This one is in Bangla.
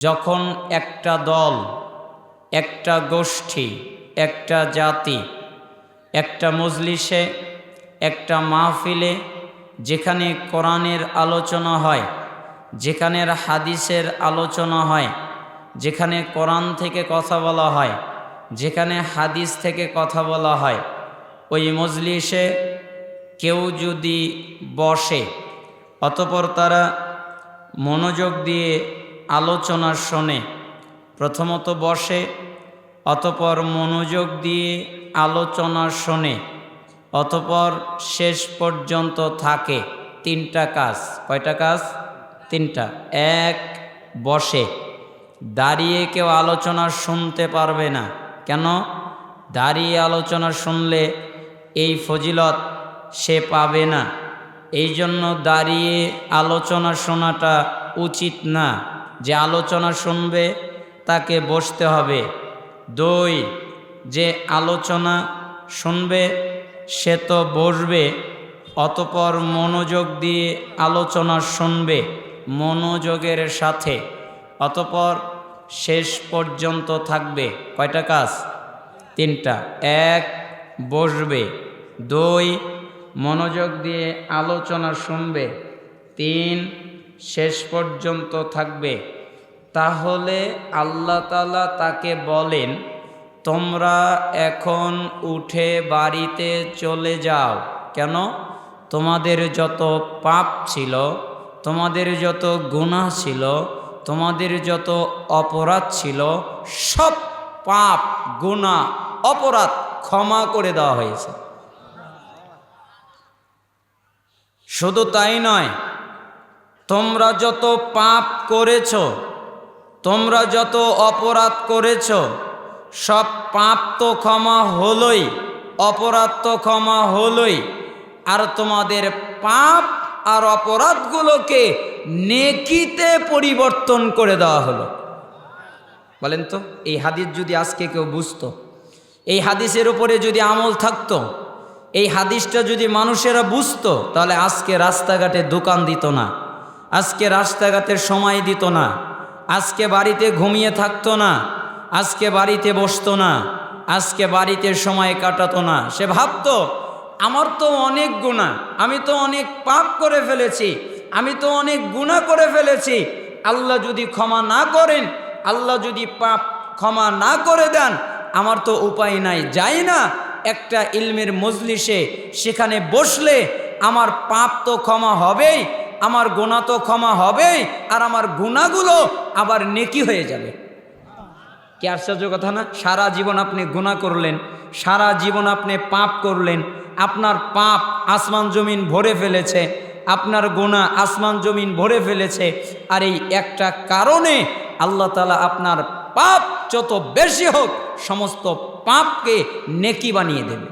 যখন একটা দল, একটা গোষ্ঠী, একটা জাতি, একটা মজলিসে, একটা মাহফিলে, যেখানে কোরআনের আলোচনা হয়, যেখানের হাদিসের আলোচনা হয়, যেখানে কোরআন থেকে কথা বলা হয়, যেখানে হাদিস থেকে কথা বলা হয়, ওই মজলিসে কেউ যদি বসে, অতপর তারা মনোযোগ দিয়ে আলোচনা শোনে। প্রথমত বসে, অতপর মনোযোগ দিয়ে আলোচনা শোনে, অতপর শেষ পর্যন্ত থাকে। তিনটা কাজ। কয়টা কাজ? তিনটা। এক, বসে। দাঁড়িয়ে কেউ আলোচনা শুনতে পারবে না। কেন? দাঁড়িয়ে আলোচনা শুনলে এই ফজিলত সে পাবে না। এই জন্য দাঁড়িয়ে আলোচনা শোনাটা উচিত না। যে আলোচনা শুনবে, তাকে বসতে হবে। দুই, যে আলোচনা শুনবে, সে তো বসবে, অতপর মনোযোগ দিয়ে আলোচনা শুনবে মনোযোগের সাথে। অতপর শেষ পর্যন্ত থাকবে। কয়টা কাজ? তিনটা। এক, বসবে। দুই, মনোযোগ দিয়ে আলোচনা শুনবে। তিন শেষ পর্যন্ত থাকবে। তাহলে আল্লাহ তালা তাকে বলেন, তোমরা এখন উঠে বাড়িতে চলে যাও। কেন? তোমাদের যত পাপ ছিল, তোমাদের যত গুণা ছিল, তোমাদের যত অপরাধ ছিল, সব পাপ, গুনাহ, অপরাধ ক্ষমা করে দেওয়া হয়েছে। শুধু তাই নয় তোমরা যত পাপ করেছ, তোমরা যত অপরাধ করেছ, সব পাপ তো ক্ষমা হলোই, অপরাধ তো ক্ষমা হলোই। আর তোমাদের পাপ আর অপরাধগুলোকে নেকিতে পরিবর্তন করে দেওয়া হলো। বলেন তো, এই হাদিস যদি আজকে কেউ বুঝতো, এই হাদিসের উপরে যদি আমল থাকতো, এই হাদিসটা যদি মানুষেরা বুঝতো, তাহলে আজকে রাস্তাঘাটে দোকান দিত না। আজকে রাস্তাঘাটের সময় দিত না। আজকে বাড়িতে ঘুমিয়ে থাকতো না। আজকে বাড়িতে বসতো না। আজকে বাড়িতে সময় কাটাতো না। সে ভাবতো, আমার তো অনেক গুণা আমি তো অনেক পাপ করে ফেলেছি, আমি তো অনেক গুণা করে ফেলেছি। আল্লাহ যদি ক্ষমা না করেন, আল্লাহ যদি পাপ ক্ষমা না করে দেন, আমার তো উপায় নাই। যাই না, একটা ইলমের মজলিসে সেখানে বসলে আমার পাপ তো ক্ষমা হবেই আমার গোনা তো ক্ষমা হবেই, আর আমার গুণাগুলো আবার নেকি হয়ে যাবে। কি আশ্চর্য কথা না? সারা জীবন আপনি গুণা করলেন, সারা জীবন আপনি পাপ করলেন, আপনার পাপ আসমান জমিন ভরে ফেলেছে, আপনার গোনা আসমান জমিন ভরে ফেলেছে, আর এই একটা কারণে আল্লাহ তালা আপনার পাপ যত বেশি হোক, সমস্ত পাপকে নেকি বানিয়ে দেবে।